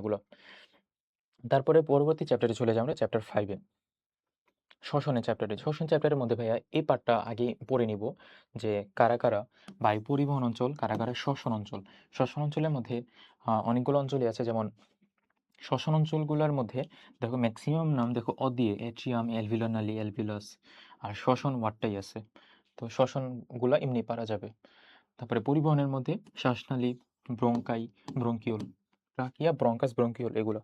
এগুলো। তারপরে পরবর্তী চ্যাপ্টারে চলে যাই আমরা চ্যাপ্টার ফাইভে শ্বসনের চ্যাপ্টারে শ্বসন চ্যাপ্টারের মধ্যে ভাইয়া এই পার্টটা আগে পড়ে নিব যে কারা কারা বায়ু পরিবহন অঞ্চল, কারা কারা শ্বসন অঞ্চল। শ্বসন অঞ্চলের মধ্যে অনেকগুলো অঞ্চলই আছে যেমন শ্বসন অঞ্চলগুলোর মধ্যে দেখো ম্যাক্সিমাম নাম দেখো অদিয়ে এট্রিয়াম অ্যালভিলনালি অ্যালভিলাস আর শ্বসন ওয়ার্ডটাই আছে। তো শ্বসনগুলো এমনি পারা যাবে। তারপরে পরিবহনের মধ্যে শ্বাসনালী, bronchi, bronchiole trachea bronchus bronchiole এগুলো।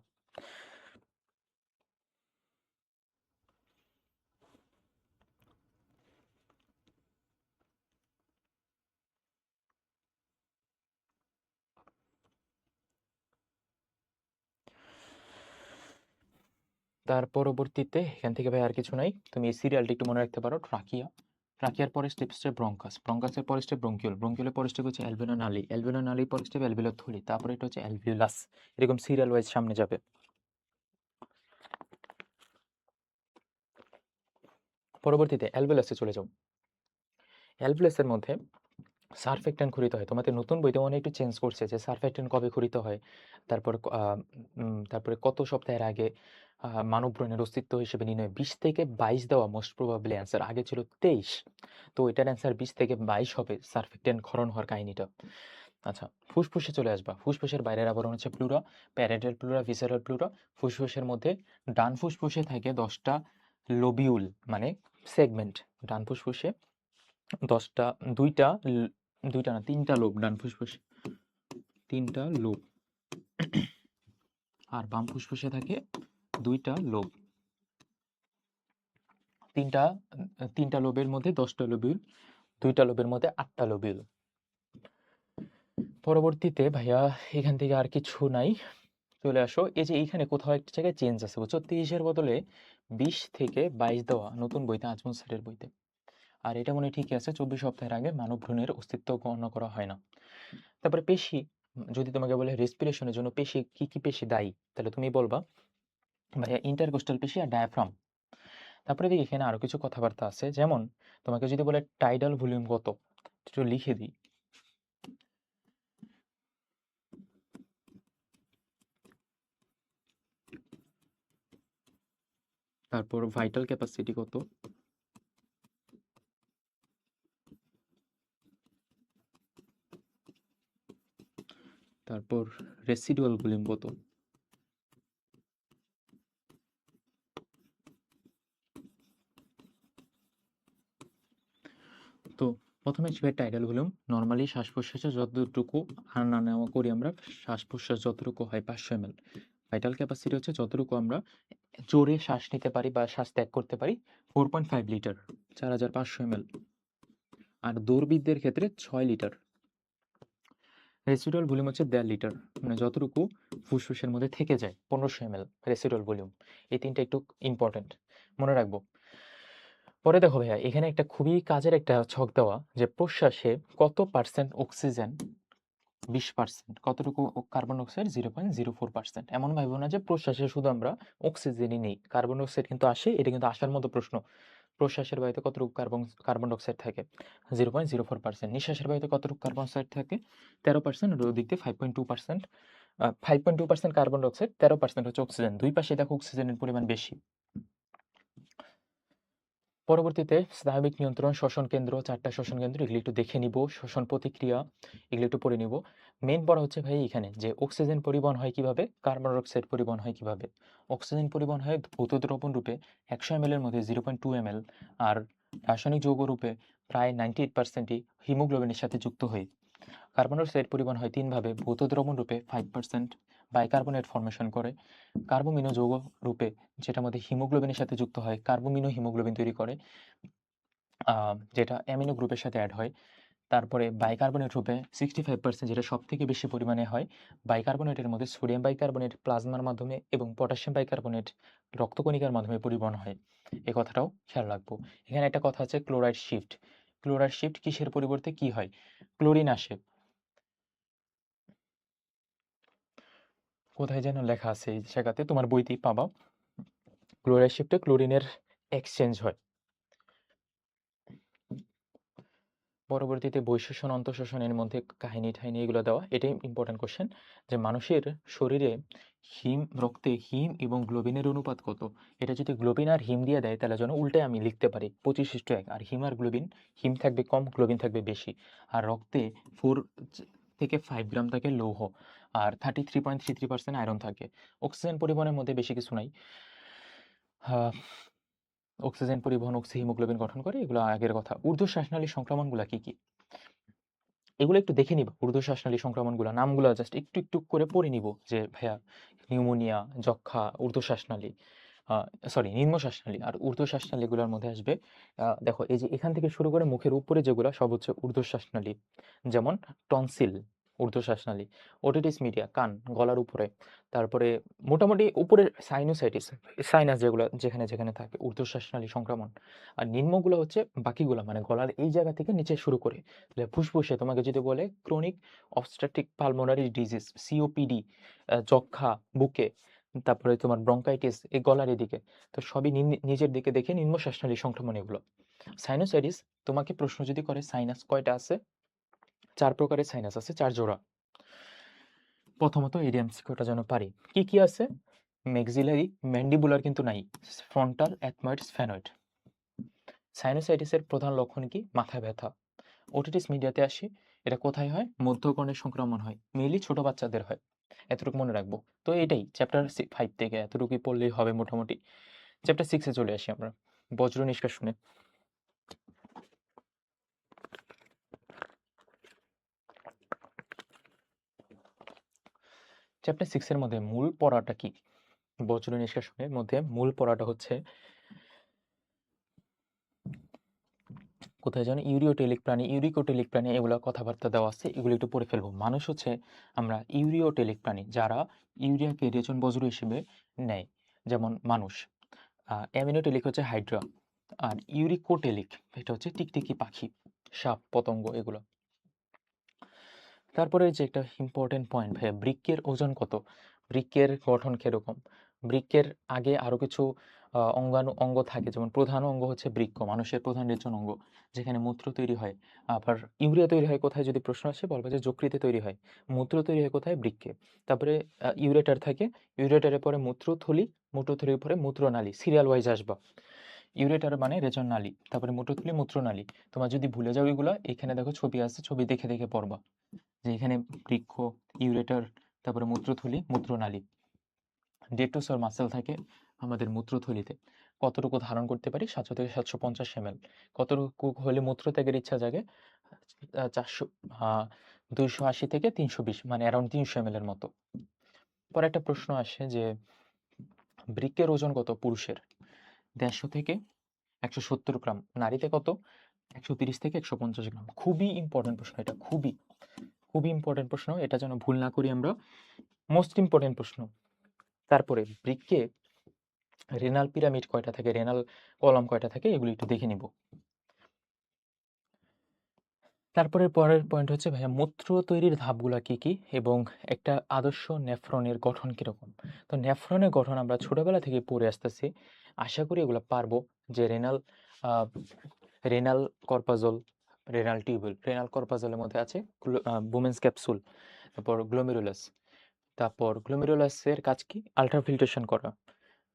তার পরবর্তীতে, এখান থেকে ভাই আর কিছু নাই। তুমি এই সিরিয়ালটি একটু মনে রাখতে পারো ট্রাকিয়া ট্রাকিয়ার পরে স্টেপ স্টেপ ব্রঙ্কাস ব্রঙ্কাসের পরে স্টেপ ব্রঙ্কিউল ব্রঙ্কিউলের পরে স্টেপ হচ্ছে অ্যালভিনো নালি। অ্যালভিনো নালি পরে স্টেপ অ্যালভিলো থলি তারপরে এটা হচ্ছে অ্যালভিউলাস এরকম সিরিয়াল ওয়াইজ সামনে যাবে। পরবর্তীতে অ্যালভিলাসে চলে যাও অ্যালভিলাসের মধ্যে সারফেক্টেন্ট খরিত হয়। তোমাদের নতুন বইতে হয় একটু চেঞ্জ করছে যে সারফেক্টেন্ট কবে খরিত হয়? তারপর তারপরে কত সপ্তাহের আগে মানব ব্রণের অস্তিত্ব হিসেবে নির্ণয় বিশ থেকে বাইশ দেওয়া মোস্ট প্রবাবলি অ্যান্সার আগে ছিল তেইশ। তো এটার অ্যান্সার বিশ থেকে বাইশ হবে সারফেক্টেন্ট ক্ষরণ হওয়ার কাহিনীটা। আচ্ছা ফুসফুসে চলে আসবা। ফুসফুসের বাইরের আবরণ হচ্ছে pleura parietal pleura visceral pleura ফুসফুসের মধ্যে ডান ফুসফুসে থাকে দশটা লোবিউল মানে সেগমেন্ট ডান ফুসফুসে দশটা, দুইটা দুইটা না, তিনটা লোব ডান ফুসফুস। তিনটা লোব আর বাম ফুসফুসে থাকে দুইটা লোব তিনটা তিনটা লোবের মধ্যে দশটা লোবিউল দুইটা লোবের মধ্যে আটটা লোবিউল পরবর্তীতে ভাইয়া, এখান থেকে আর কিছু নাই। চলে আসো। এই যে এইখানে কোথাও একটা জায়গায় চেঞ্জ আছে, বুঝছ? তেইশের বদলে বিশ থেকে বাইশ দেওয়া নতুন বইতে, আজমল স্যারের বইতে। আর এটা মনে ঠিকই আছে, চব্বিশ সপ্তাহের আগে মানব ভ্রূণের অস্তিত্ব গণনা করা হয় না। তারপরে পেশি, যদি তোমাকে বলে রেসপিরেশনের জন্য পেশি কি কি পেশি দায়ী, তাহলে তুমি বলবা, ভাইয়া ইন্টারকোস্টাল পেশি আর ডায়াফ্রাম। তারপরে দেখি এখানে আরও কিছু কথাবার্তা আছে, যেমন তোমাকে যদি বলে টাইডাল ভলিউম কত একটু লিখে দিই। তারপর ভাইটাল ক্যাপাসিটি কত তারপর রেসিডুয়াল ভলিউম কত? তো প্রথমে ছিল টাইডাল ভলিউম নর্মালি শ্বাস প্রশ্বাসে যতটুকু আনা নেওয়া করি আমরা, শ্বাস প্রশ্বাস যতটুকু হয় পাঁচশো এম এল ভাইটাল ক্যাপাসিটি হচ্ছে যতটুকু আমরা জোরে শ্বাস নিতে পারি বা শ্বাস ত্যাগ করতে পারি ফোর পয়েন্ট ফাইভ লিটার চার হাজার পাঁচশো এম এল আর দৌড়বিদদের ক্ষেত্রে ছয় লিটার রেসিডুয়াল ভলিউম হচ্ছে দেড় লিটার। মানে যতটুকু ফুসফুসের মধ্যে থেকে যায়, পনেরোশো এম এল রেসিডুয়াল ভলিউম এই তিনটা একটু ইম্পর্টেন্ট মনে রাখব। পরে দেখো ভাইয়া, এখানে একটা খুবই কাজের একটা ছক দেওয়া যে প্রশ্বাসে কত পার্সেন্ট অক্সিজেন বিশ পার্সেন্ট কতটুকু carbon oxide zero point zero four percent এমন ভাববো না যে প্রশ্বাসে শুধু আমরা অক্সিজেনই নেই। কার্বন অক্সাইড কিন্তু আসে, এটা কিন্তু আসার মতো প্রশ্ন। প্রশ্বাসের বায়ুতে কতটুকু কার্বন কার্বন অক্সাইড থাকে? Zero point zero four percent নিঃশ্বাসের বায়ুতে কতটুকু কার্বন অক্সাইড থাকে? তেরো পার্সেন্ট আর ওদিক দিয়ে five point two percent five point two percent carbon dioxide তেরো পার্সেন্ট হচ্ছে অক্সিজেন দুই পাশে দেখো অক্সিজেনের পরিমাণ বেশি। পরবর্তীতে স্নায়বিক নিয়ন্ত্রণ, শ্বসন কেন্দ্র, চারটা শ্বসন কেন্দ্র, এগুলি একটু দেখে নিব। শ্বসন প্রতিক্রিয়া, এগুলি একটু পড়ে নিব। মেন পড়া হচ্ছে ভাই এখানে যে অক্সিজেন পরিবহন হয় কীভাবে? কার্বন ডাইঅক্সাইড পরিবহন হয় কীভাবে? অক্সিজেন পরিবহন হয় ভৌত দ্রবণ রূপে একশো এম এর মধ্যে জিরো পয়েন্ট টু এম আর রাসায়নিক যৌগ রূপে প্রায় নাইনটি এইট পার্সেন্টই হিমোগ্লোবিনের সাথে যুক্ত হয়। কার্বন ডাইঅক্সাইড পরিবহন হয় তিনভাবে ভৌত দ্রবণ রূপে ফাইভ পার্সেন্ট বাইকার্বনেট ফর্মেশন করে। কার্বোমিনো যৌগ রূপে যেটার মধ্যে হিমোগ্লোবিনের সাথে যুক্ত হয় কার্বোমিনো হিমোগ্লোবিন তৈরি করে যেটা অ্যামিনো গ্রুপের সাথে অ্যাড হয়। তারপরে বাইকার্বনেট রূপে সিক্সটি ফাইভ পার্সেন্ট যেটা সব থেকে বেশি পরিমাণে হয় বাইকার্বনেটের মধ্যে সোডিয়াম বাইকার্বনেট প্লাজমার মাধ্যমে এবং পটাশিয়াম বাইকার্বনেট রক্তকণিকার মাধ্যমে পরিবহন হয়। এ কথাটাও খেয়াল রাখব। এখানে একটা কথা আছে ক্লোরাইড শিফট ক্লোরাইড শিফট কিসের পরিবর্তে কি হয়? ক্লোরিন আসে। কোথায় যেন লেখা আছে এই জায়গাতে, তোমার বইতেই পাবা। ক্লোরাইড শিফটে ক্লোরিনের এক্সচেঞ্জ হয়। পরবর্তীতে বৈশোষণ, অন্তঃশোষণের মধ্যে কাহিনী-ঠাহিনী এগুলো দেওয়া। এটাই ইম্পোর্টেন্ট কোয়েশ্চেন যে মানুষের শরীরে হিম রক্তে হিম এবং গ্লোবিনের অনুপাত কত? এটা যদি গ্লোবিন আর হিম দিয়ে দেয় তাহলে যেন উল্টে আমি লিখতে পারি 25:1 আর হিম আর গ্লোবিন, হিম থাকবে কম, গ্লোবিন থাকবে বেশি। আর রক্তে ফোর থেকে ফাইভ গ্রাম থাকে লৌহ আর 33.33% আয়রন থাকে। অক্সিজেন পরিবহনের মধ্যে বেশি কিছু নাই। অক্সিজেন পরিবহন অক্সি হিমোগ্লোবিন গঠন করে এগুলো আগের কথা। ঊর্ধ্বশ্বাসনালী সংক্রমণগুলা কি, কি? এগুলো একটু দেখে নিব ঊর্ধ্ব শ্বাসনালী সংক্রমণগুলা নামগুলো জাস্ট একটু, একটু করে পড়ে নিব যে ভাইয়া নিউমোনিয়া, যক্ষ্মা, ঊর্ধ্বশ্বাসনালী আ সরি নিম্ন শ্বাসনালী আর ঊর্ধ্ব শ্বাসনালীগুলোর মধ্যে আসবে দেখো এই যে এখান থেকে শুরু করে মুখের উপরে যেগুলা সব হচ্ছে ঊর্ধ্বশ্বাসনালী। যেমন টনসিল ঊর্ধ্বশ্বাসনালী, ওটিটিস মিডিয়া কান গলার উপরে। তারপরে মোটামুটি উপরের সাইনোসাইটিস সাইনাস যেগুলো যেখানে, যেখানে থাকে ঊর্ধ্বশ্বাসনালী সংক্রমণ। আর নিম্নগুলো হচ্ছে বাকিগুলা মানে গলার এই জায়গা থেকে নিচে শুরু করে। তাহলে ফুসফুসে তোমাকে যদি বলে chronic obstructive pulmonary disease COPD, যক্ষা বুকে, তারপরে তোমার ব্রঙ্কাইটিস এই গলার এদিকে। তো সবই নি নিচের দিকে দেখে নিম্ন শ্বাসনালী সংক্রমণ এগুলো। সাইনোসাইটিস তোমাকে প্রশ্ন যদি করে সাইনাস কয়টা আছে? ৪ প্রকারের সাইনাস আছে চার জোড়া। প্রথমত এই এমসিকিউটা যেন পারি। কি, কি আছে? ম্যাক্সিলারি, ম্যান্ডিবুলার কিন্তু নাই। Frontal, ethmoid, sphenoid. সাইনোসাইটিসের প্রধান লক্ষণ কি? মাথা ব্যথা। ওটিটিস মিডিয়াতে আসি। এটা কোথায় হয়? মধ্যকর্ণের সংক্রমণ হয়। মেইনলি ছোট বাচ্চাদের হয়। এতটুকু মনে রাখব। তো এটাই চ্যাপ্টার 5 থেকে এতটুকুই পড়লেই হবে মোটামুটি। চ্যাপ্টার সিক্সে চলে আসি আমরা। বজ্র নিষ্কাশনে। চ্যাপ্টার 6 এর মধ্যে মূল পড়াটা কি? বজ্র নিষ্কাশনের মধ্যে মূল পড়াটা হচ্ছে কোথায় জানি ইউরিওটেলিক প্রাণী, ইউরিকোটেলিক প্রাণী এগুলো কথাবার্তা দেওয়া আছে। এগুলো একটু পড়ে ফেলব। মানুষ হচ্ছে আমরা ইউরিওটেলিক প্রাণী যারা ইউরিয়াকে রেচন বজ্র হিসেবে নেয়। যেমন মানুষ। অ্যামিনোটেলিক হচ্ছে হাইড্রা। আর ইউরিকোটেলিক এটা হচ্ছে টিকটিকি পাখি, সাপ, পতঙ্গ এগুলো। তারপরে যে একটা ইম্পোর্টেন্ট পয়েন্ট ভাইয়া বৃক্কের ওজন কত? বৃক্কের গঠন কীরকম বৃক্কের আগে আরও কিছু অঙ্গাণু অঙ্গ থাকে যেমন প্রধান অঙ্গ হচ্ছে বৃক্ক, মানুষের প্রধান রেচন অঙ্গ। যেখানে মূত্র তৈরি হয়। আবার ইউরিয়া তৈরি হয় কোথায় যদি প্রশ্ন আসে বলবা যে যকৃতে তৈরি হয়। মূত্র তৈরি হয় কোথায়? বৃক্কে। তারপরে ইউরেটার থাকে। ইউরেটারের পরে মূত্রথলি, মূত্রথলির পরে মূত্রনালী। সিরিয়াল ওয়াইজ আসবা। ইউরেটার মানে রেচন নালী। তারপরে মূত্রথলি, মূত্রনালী। তোমার যদি ভুলে যাও এগুলো এখানে দেখো ছবি আছে। ছবি দেখে, দেখে পড়বা। যে এখানে বৃক্ক, ইউরেটার, তারপরে মূত্রথলি, মূত্রনালী। ডেট্রোসর মাসেল থাকে আমাদের মূত্রথলিতে। কতটুকু ধারণ করতে পারি? ৭০০ থেকে সাতশো ৭৫০ এমএল। কতটুকু হলে মূত্রত্যাগের ইচ্ছা জাগে? চারশো দুইশো আশি থেকে তিনশো বিশ মানে অ্যারাউন্ড ৩০০ এমএল এর মতো। পরে একটা প্রশ্ন আসে যে বৃক্কের ওজন কত পুরুষের? ১৫০ থেকে ১৭০ গ্রাম। নারীতে কত? ১৩০ থেকে ১৫০ গ্রাম। খুবই ইম্পোর্টেন্ট প্রশ্ন এটা খুবই। খুবই ইম্পোর্টেন্ট প্রশ্ন। এটা যেন ভুল না করি আমরা। মোস্ট ইম্পোর্টেন্ট প্রশ্ন। তারপরে বৃক্কে রেনাল পিরামিড কয়টা থাকে? রেনাল কলম কয়টা থাকে? এগুলো একটু দেখে নিব। তারপরে পরের পয়েন্ট হচ্ছে ভাইয়া মূত্র তৈরির ধাপগুলা কি, কি? এবং একটা আদর্শ নেফ্রনের গঠন কীরকম? তো নেফ্রনের গঠন আমরা ছোটবেলা থেকে পড়ে আসতেছি। আশা করি এগুলো পারব যে renal renal corpuscle, renal tubule. Renal কর্পাজলের মধ্যে আছে বুমেন্স ক্যাপসুল, তারপর গ্লোমেরুলাস। তারপর গ্লোমেরুলাসের কাজ কি? আল্ট্রাফিল্ট্রেশন করা।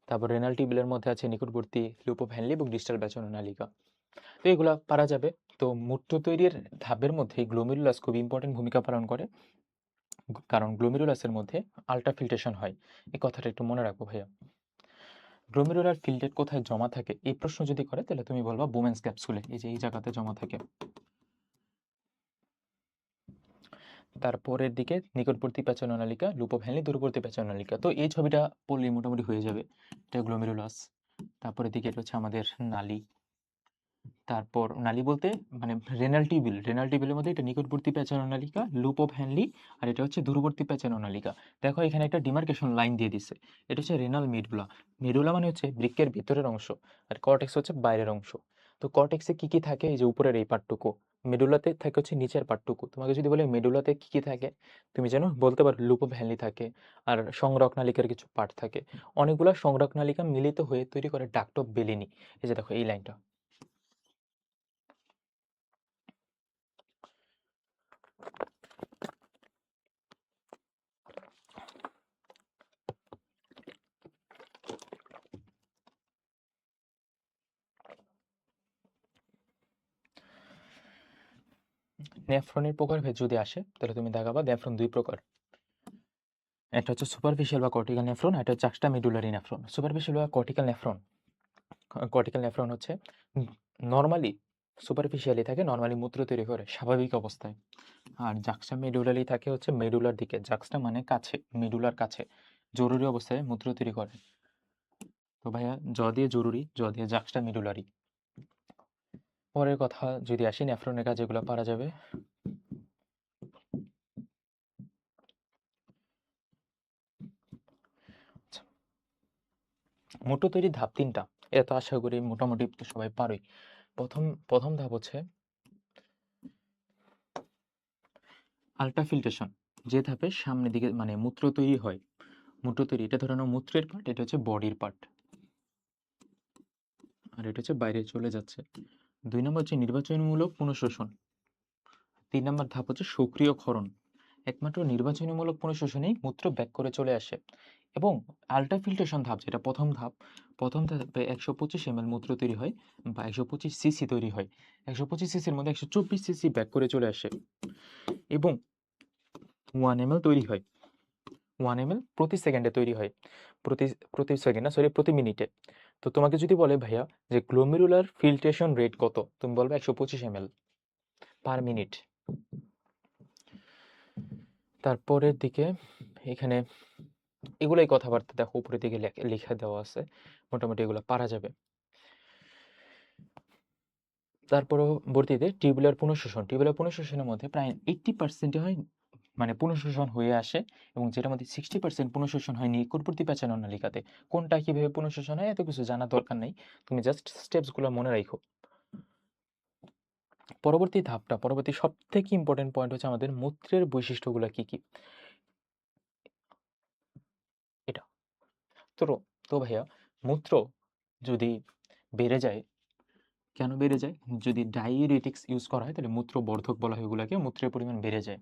তারপর রেনাল টিউবুলের মধ্যে আছে নিকটবর্তী লুপোভ্যানলি এবং ডিস্টাল ব্যাচননালিকা। তো এগুলা পারা যাবে। তো মূত্র তৈরির ধাপের মধ্যে গ্লোমেরুলাস খুব ইম্পর্টেন্ট ভূমিকা পালন করে। কারণ গ্লোমেরুলাসের মধ্যে আল্ট্রাফিল্ট্রেশন হয়। এই কথাটা একটু মনে রাখব ভাইয়া। গ্লোমেরুলার ফিল্ডের কোথায় জমা থাকে? এই প্রশ্ন যদি করে তাহলে তুমি বলবা বুমেন্স ক্যাপসুলে। এই যে এই জায়গাতে জমা থাকে। তারপরের দিকে নিকটবর্তী প্যাচানোনালিকা, লুপোভ্যানলি, দূরবর্তী প্যাচানোনালিকা। তো এই ছবিটা পড়লেই মোটামুটি হয়ে যাবে। এটা গ্লোমেরুলাস। তারপরের দিকে এটা হচ্ছে আমাদের নালী। তারপর নালী বলতে মানে রেনাল টিউবুল। রেনাল টিউবুলের মধ্যে এটা নিকটবর্তী প্যাচানোনালিকা, লুপোভ্যানলি আর এটা হচ্ছে দূরবর্তী প্যাচানোনালিকা। দেখো এখানে একটা ডিমার্কেশন লাইন দিয়ে দিছে। এটা হচ্ছে রেনাল মেডুলা। মেডুলা মানে হচ্ছে বৃক্কের ভিতরের অংশ। আর কর্টেক্স হচ্ছে বাইরের অংশ। তো কর্টেক্সে কি, কি থাকে? এই যে উপরের এই পার্টটুকু। মেডুলাতে থাকে হচ্ছে নিচের পার্টটুকু। তোমাকে যদি বলে মেডুলাতে কি, কি থাকে? তুমি যেন বলতে পারো লুপ লুপোভ্যানলি থাকে। আর সংরক নালিকার কিছু পার্ট থাকে। অনেকগুলা সংরক নালিকা মিলিত হয়ে তৈরি করে ডাক্ট অফ বেলিনি। এই যে দেখো এই লাইনটা। নেফ্রনের প্রকারভেদ যদি আসে, তাহলে তুমি দেখাবা নেফ্রন দুই প্রকার। একটা হচ্ছে সুপারফিশিয়াল বা কর্টিক্যাল নেফ্রন এটা হচ্ছে এক্সট্রা মিডুলারি নেফ্রন সুপারফিশিয়াল বা কর্টিক্যাল নেফ্রন কর্টিক্যাল নেফ্রন হচ্ছে নর্মালি সুপারফিশিয়ালি থাকে নর্মালি মূত্র তৈরি করে, স্বাভাবিক অবস্থায়। আর জাক্সটা মেডুলারি থাকে হচ্ছে মেডুলার দিকে জাক্সটা মানে কাছে মেডুলার কাছে, জরুরি অবস্থায় মূত্র তৈরি করে। তো ভাইয়া দিয়ে জরুরি দিয়ে জাক্সটা মেডুলারি পরের কথা যদি আসি, নেফ্রনের কাজ এগুলো পারা যাবে। আচ্ছা। মোটো তৈরির ধাপ তিনটা, এটা তো আশা করি মোটামুটি সবাই পারোই। প্রথম প্রথম ধাপ হচ্ছে আলট্রা ফিল্ট্রেশন। যে ধাপে সামনের দিকে মানে মূত্র তৈরি হয়, মূত্র তৈরি, এটা ধরে নাও মূত্রের পার্ট, এটা হচ্ছে বডির পার্ট। আর এটা হচ্ছে বাইরে চলে যাচ্ছে। দুই নম্বর হচ্ছে নির্বাচনমূলক পুনঃশোষণ। তিন নম্বর ধাপ হচ্ছে সক্রিয় ক্ষরণ একমাত্র নির্বাচনীমূলক পুনঃশোষণেই মূত্র ব্যাক করে চলে আসে এবং আলট্রা ফিল্ট্রেশন ধাপ, যেটা প্রথম ধাপ, প্রথম ধাপে একশো পঁচিশ এম মূত্র তৈরি হয় বা একশো পঁচিশ সিসি তৈরি হয়। একশো পঁচিশ সিসির মধ্যে একশো চব্বিশ সিসি ব্যাক করে চলে আসে এবং ওয়ান এম তৈরি হয়। ওয়ান এম প্রতি সেকেন্ডে তৈরি হয়। প্রতি প্রতি সেকেন্ড না সরি প্রতি মিনিটে। তো তোমাকে যদি বলে, ভাইয়া, যে গ্লোমেরুলার ফিল্ট্রেশন রেট কত? তুমি বলবে একশো পঁচিশ এম পার মিনিট তারপরের দিকে এখানে এগুলোই কথাবার্তা দেখো, উপরের দিকে লেখ- দেওয়া আছে, মোটামুটি এগুলো পারা যাবে। তার পরবর্তীতে টিউবুলার পুনঃশোষণ টিউবুলার পুনঃশোষণের মধ্যে প্রায় এইট্টি পার্সেন্টে হয় মানে পুনঃশোষণ হয়ে আসে এবং যেটার মধ্যে সিক্সটি পার্সেন্ট পুনঃশোষণ হয় নিকটবর্তী প্যাচানো নালিকাতে। কোনটা কীভাবে পুনঃশোষণ হয় এত কিছু জানার দরকার নেই। তুমি জাস্ট স্টেপসগুলো মনে রাখো পরবর্তী ধাপটা, পরবর্তী সব থেকে ইম্পর্টেন্ট পয়েন্ট হচ্ছে আমাদের মূত্রের বৈশিষ্ট্যগুলো কি কি? এটা। তো তো ভাইয়া, মূত্র যদি বেড়ে যায় কেন বেড়ে যায়? যদি ডাইউরেটিক্স ইউজ করা হয়, তাহলে মূত্র বর্ধক বলা হয় এগুলোকে, মূত্রের পরিমাণ বেড়ে যায়।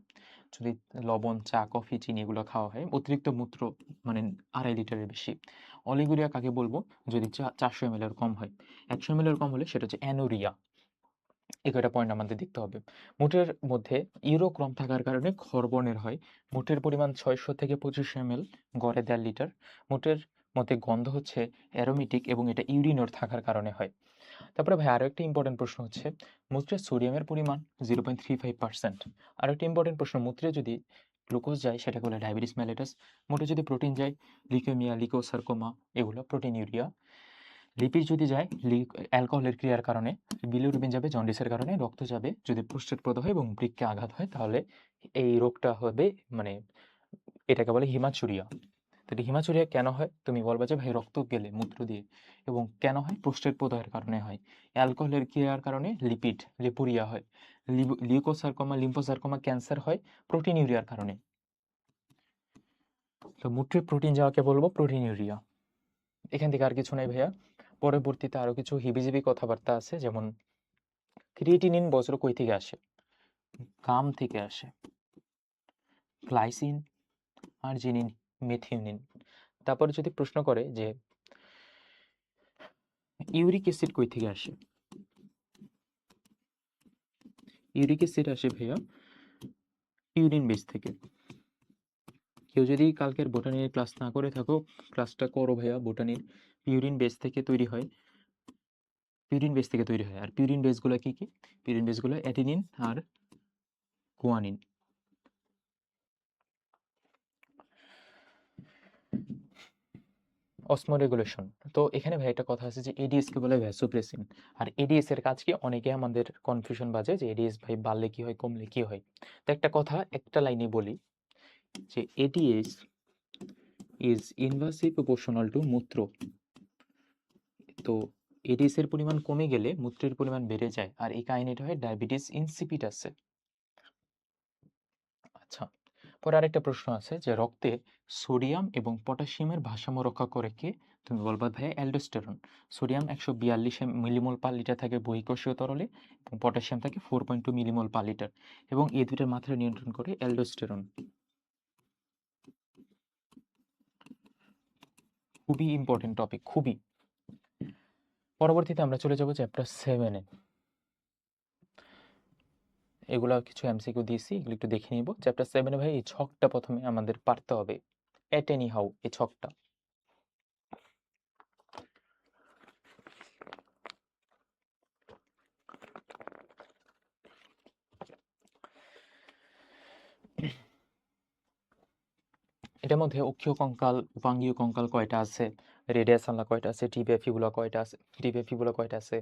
যদি লবণ, চা, কফি, চিনি এগুলো খাওয়া হয়, অতিরিক্ত মূত্র মানে আড়াই লিটারের বেশি। অলিগুরিয়া কাকে বলব, যদি চারশো এম কম হয়। একশো এম কম হলে সেটা হচ্ছে অ্যানোরিয়া এই কয়টা পয়েন্ট আমাদের দেখতে হবে। মুটের মধ্যে ইউরো ইউরোক্রম থাকার কারণে ক্ষরবর্ণের হয়। মুটের পরিমাণ ছয়শো থেকে পঁচিশ এম এল গড়ে দেড় লিটার মুটের মধ্যে গন্ধ হচ্ছে অ্যারোমেটিক এবং এটা ইউরিনোর থাকার কারণে হয়। তারপরে ভাই আরও একটা ইম্পর্টেন্ট প্রশ্ন হচ্ছে মূত্রে সোডিয়ামের পরিমাণ zero point three five percent আরও একটা ইম্পর্টেন্ট প্রশ্ন মূত্রে যদি গ্লুকোজ যায়, সেটাকে বলে ডায়াবেটিস ম্যালেটাস মুটে যদি প্রোটিন যায় লিকোমিয়া লিকোসার্কোমা এগুলো প্রোটিন ইউরিয়া লিপিড যদি যায় অ্যালকোহলের ক্রিয়ার কারণে বিলিরুবিন যাবে জন্ডিসের কারণে, রক্ত যাবে, যদি প্রস্টেট হয় এবং বৃক্কে আঘাত হয়, তাহলে এই রোগটা হবে মানে এটাকে বলে হিমাচুরিয়া তো হিমাচুরিয়া কেন হয়, তুমি বলবা যে, ভাই, রক্ত গেলে মূত্র দিয়ে। এবং কেন হয়? প্রস্টেট প্রদাহের কারণে হয়। অ্যালকোহলের ক্রিয়ার কারণে লিপিড, লিপুরিয়া হয়। লিউকোসার্কোমা, লিম্ফোসার্কোমা ক্যান্সার হয় প্রোটিন ইউরিয়ার কারণে। তো মূত্রে প্রোটিন যাওয়াকে বলব প্রোটিন ইউরিয়া এখান থেকে আর কিছু নাই ভাইয়া। পরবর্তীতে আরও কিছু হিবিজিবি কথাবার্তা আছে, যেমন ক্রিয়েটিনিন বজ্র কই থেকে আসে? গাম থেকে আসে। গ্লাইসিন, আর্জিনিন মেথিওনিন তারপরে যদি প্রশ্ন করে যে ইউরিক অ্যাসিড কই থেকে আসে? ইউরিক অ্যাসিড আসে ভাইয়া ইউরিন বেস থেকে। কেউ যদি কালকের বোটানির ক্লাস না করে থাকো, ক্লাসটা করো ভাইয়া বোটানির। পিউরিন বেস থেকে তৈরি হয়। পিউরিন বেস থেকে তৈরি হয়। আর পিউরিন বেসগুলো কী কী? পিউরিন বেসগুলো অ্যাটিনিন আর অসমোরেগুলেশন তো এখানে ভাই একটা কথা আছে যে এডিএস কে বলে ভ্যাসোপ্রেসিন আর এডিএস এর কাজ কি? অনেকে আমাদের কনফিউশন বাজে যে এডিএস ভাই বাড়লে কি হয়, কমলে কি হয়? তো একটা কথা একটা লাইনে বলি যে ADS is inversely proportional to মূত্র। তো এডিএস এর পরিমাণ কমে গেলে মূত্রের পরিমাণ বেড়ে যায়। আর এই কাহিনীটা হয় ডায়াবেটিস ইনসিপিটাসে আচ্ছা। পরে আরেকটা প্রশ্ন আছে যে, রক্তে সোডিয়াম এবং পটাশিয়ামের ভারসাম্য রক্ষা করে কে? তুমি বলবা ভাইয়া অ্যালডোস্টেরন। সোডিয়াম একশো বিয়াল্লিশ মিলিমোল পার লিটার থাকে বহিঃকোষীয় তরলে এবং পটাশিয়াম থাকে four point two millimole per litre এবং এই দুইটার মাত্রা নিয়ন্ত্রণ করে অ্যালডোস্টেরন। খুবই ইম্পর্টেন্ট টপিক খুবই। পরবর্তীতে আমরা চলে যাব চ্যাপ্টার সেভেনে এগুলা কিছু এমসিকিউ দিয়েছি, এগুলো একটু দেখে নিব। চ্যাপ্টার সেভেনে ভাই এই ছকটা প্রথমে আমাদের পারতে হবে। এট এনি হাউ এই ছকটা। এটার মধ্যে অক্ষীয় কঙ্কাল উপাঙ্গীয় কঙ্কাল কয়টা আছে? রেডিয়াস আল্লাহ কয়টা আছে? টিবিয়া ফিবুলা কয়টা আছে? টিবিয়া ফিবুলা কয়টা আছে?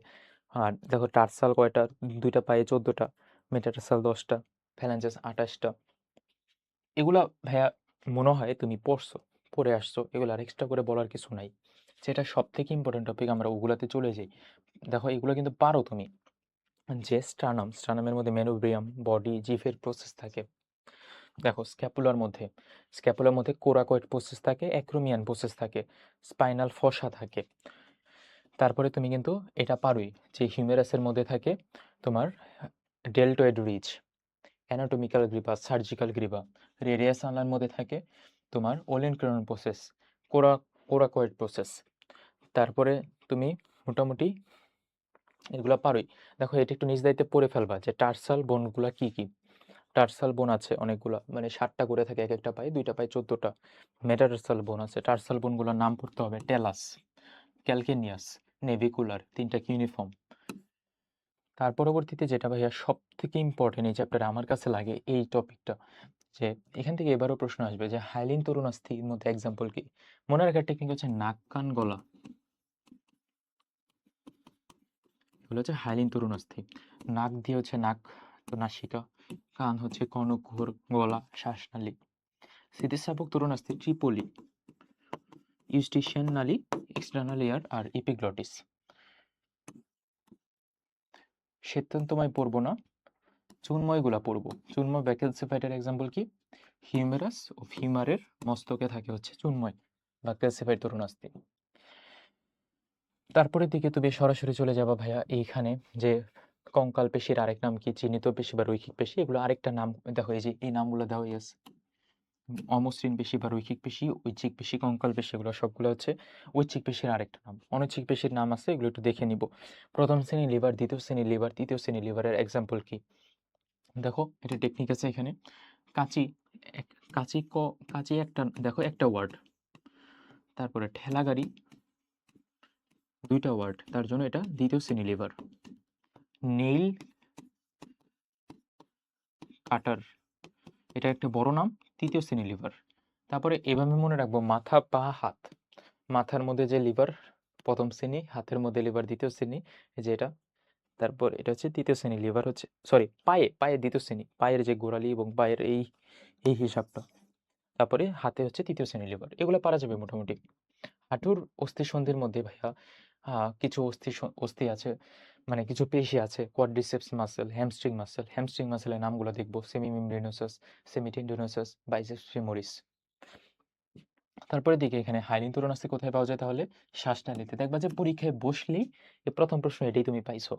আর দেখো, টার্সাল কয়টা? দুইটা পায়ে চোদ্দটা। মেটাটার্সাল দশটা ফ্যালাঞ্জাস আঠাশটা। এগুলা ভাইয়া মনে হয় তুমি পড়ছো, পড়ে আসছো, এগুলো আর এক্সট্রা করে বলার কিছু নাই। যেটা সব থেকে ইম্পর্টেন্ট টপিক আমরা ওগুলাতে চলে যাই। দেখো এগুলো কিন্তু পারো তুমি। যে স্টানাম স্টানামের মধ্যে মেনোব্রিয়াম বডি জিফের প্রসেস থাকে। দেখো স্ক্যাপুলার মধ্যে স্ক্যাপুলার মধ্যে কোরাকয়েড প্রসেস থাকে অ্যাক্রোমিয়ান প্রসেস থাকে স্পাইনাল ফসা থাকে। তারপরে তুমি কিন্তু এটা পারোই। যে হিউমেরাসের মধ্যে থাকে তোমার ডেল্টয়েড রিচ অ্যানাটমিক্যাল গ্রিপা সার্জিক্যাল গ্রিপা রেডিয়াস আনলার মধ্যে থাকে তোমার ওলেনক্রন প্রসেস কোরা কোরাকয়েড প্রসেস তারপরে তুমি মোটামুটি এগুলো পারোই। দেখো, এটা একটু নিজ দায়িত্বে পড়ে ফেলবা যে টার্সাল বোনগুলা কি কি। টার্সাল বোন আছে অনেকগুলো মানে ষাটটা করে থাকে, এক একটা পায়ে, দুইটা পায়ে চোদ্দোটা। মেটাটার্সাল বোন আছে, টার্সাল বোনগুলোর নাম পড়তে হবে, টেলাস, ক্যালকেনিয়াস, নেভিকুলার, তিনটা ইউনিফর্ম তার পরবর্তীতে যেটা ভাইয়া সব থেকে ইম্পর্টেন্ট এই চ্যাপ্টারে আমার কাছে লাগে এই টপিকটা, যে এখান থেকে এবারও প্রশ্ন আসবে যে হাইলিন তরুণ অস্থির মধ্যে এক্সাম্পল কি? মনে রাখার টেকনিক হচ্ছে নাক, কান, গলা। হচ্ছে হাইলিন তরুণাস্থি নাক দিয়ে হচ্ছে নাক, তো নাসিকা। কান হচ্ছে কনক ঘোর, গলা শ্বাসনালী স্থিতিস্থাপক তরুণাস্থি ট্রিপলি ইউস্টিশিয়ান নালী এক্সটার্নাল এয়ার আর ইপিগ্লটিস শ্বেতান্তময় পড়ব না। চুনময়গুলা পড়ব। চুনময় ব্যাকেলসিফাইটের এক্সাম্পল কি? হিউমেরাস ও ফিউমারের মস্তকে থাকে হচ্ছে চুনময়। বা ক্যালসিফাইড তরুণাস্থি তারপরের দিকে তুমি সরাসরি চলে যাবা ভাইয়া এইখানে যে কঙ্কাল পেশির আরেক নাম কি? চিহ্নিত পেশি বা রৈখিক পেশি, এগুলো আরেকটা নাম দেখো, এই যে এই নামগুলো দেওয়া আছে। অমসৃণ পেশি বা রৈখিক পেশি, ঐচ্ছিক পেশি, কঙ্কাল পেশি এগুলো সবগুলো হচ্ছে ঐচ্ছিক পেশির আরেকটা নাম। অনৈচ্ছিক পেশির নাম আছে, এগুলো একটু দেখে নিব। প্রথম শ্রেণি লিভার, দ্বিতীয় শ্রেণি লিভার, তৃতীয় শ্রেণি লিভারের এক্সাম্পল কি? দেখো এটা টেকনিক আছে এখানে। কাঁচি কাঁচি ক, কাঁচি একটা, দেখো একটা ওয়ার্ড তারপরে ঠেলা গাড়ি দুইটা ওয়ার্ড তার জন্য এটা দ্বিতীয় শ্রেণি লিভার। নেইল কাটার, এটা একটা বড় নাম। তৃতীয় শ্রেণি লিভার তারপরে এভাবে মনে রাখব, মাথা, পা, হাত। মাথার মধ্যে যে লিভার প্রথম শ্রেণি, হাতের মধ্যে লিভার দ্বিতীয় শ্রেণি যে এটা। তারপর এটা হচ্ছে তৃতীয় শ্রেণি লিভার হচ্ছে সরি পায়ে পায়ে দ্বিতীয় শ্রেণি, পায়ের যে গোড়ালি এবং পায়ের এই এই হিসাবটা। তারপরে হাতে হচ্ছে তৃতীয় শ্রেণি লিভার এগুলো পারা যাবে মোটামুটি। হাঁটুর অস্থি সন্ধির মধ্যে ভাইয়া কিছু অস্থি অস্থি আছে মানে কিছু পেশি আছে quadriceps muscle hamstring muscle hamstring মাসেলের নামগুলো দেখব সেমিমেমব্রেনোসাস সেমিটেন্ডোনোসাস বাইসেপস ফিমোরিস তারপরে দিকে এখানে হাইলিন তরুণাস্থি কোথায় পাওয়া যায় তাহলে? শ্বাসনালীতে। দেখবা যে পরীক্ষায় বসলেই প্রথম প্রশ্ন এটাই তুমি পাইছো।